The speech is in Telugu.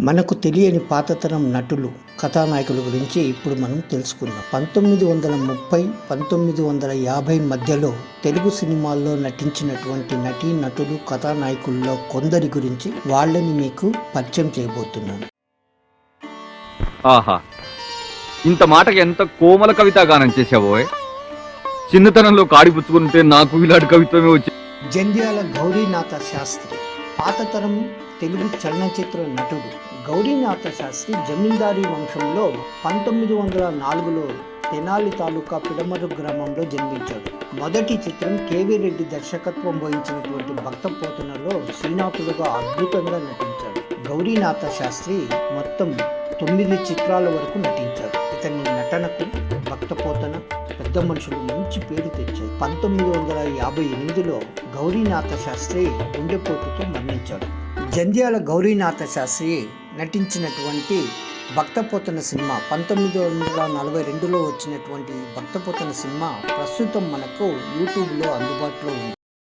మనకు తెలియని పాతతరం నటులు కథానాయకుల గురించి ఇప్పుడు మనం తెలుసుకుందాం. పంతొమ్మిది వందల ముప్పై పంతొమ్మిది వందల యాభై మధ్యలో తెలుగు సినిమాల్లో నటించినటువంటి నటీ నటులు కథానాయకుల్లో కొందరి గురించి వాళ్ళని మీకు పరిచయం చేయబోతున్నాను. ఆహా! ఇంత మాటకి ఎంత కోమల కవితా గానం చేసావోయ్ చిన్నతనంలో కాడిపుచ్చుకుంటే నాకు ఇలాంటి కవిత్వమే వచ్చి జంధ్యాల గౌరీనాథ శాస్త్రి. పాతతరం తెలుగు చలనచిత్ర నటుడు గౌరీనాథ శాస్త్రి జమీందారీ వంశంలో పంతొమ్మిది వందల నాలుగులో తెనాలి తాలూకా పిడమరు గ్రామంలో జన్మించాడు. మొదటి చిత్రం కేవీ రెడ్డి దర్శకత్వం వహించినటువంటి భక్త పోతనలో శ్రీనాథుడుగా అద్భుతంగా నటించాడు. గౌరీనాథ శాస్త్రి మొత్తం తొమ్మిది చిత్రాల వరకు నటించాడు. పట్టణకు భక్తపోతన పెద్ద మనుషులు మంచి పేరు తెచ్చారు. పంతొమ్మిది వందల యాభై ఎనిమిదిలో గౌరీనాథ శాస్త్రి గుండెపోటుతో మరణించాడు. జంధ్యాల గౌరీనాథ శాస్త్రి నటించినటువంటి భక్తపోతన సినిమా పంతొమ్మిది వందల నలభై రెండులో వచ్చినటువంటి భక్తపోతన సినిమా ప్రస్తుతం మనకు యూట్యూబ్లో అందుబాటులో ఉంది.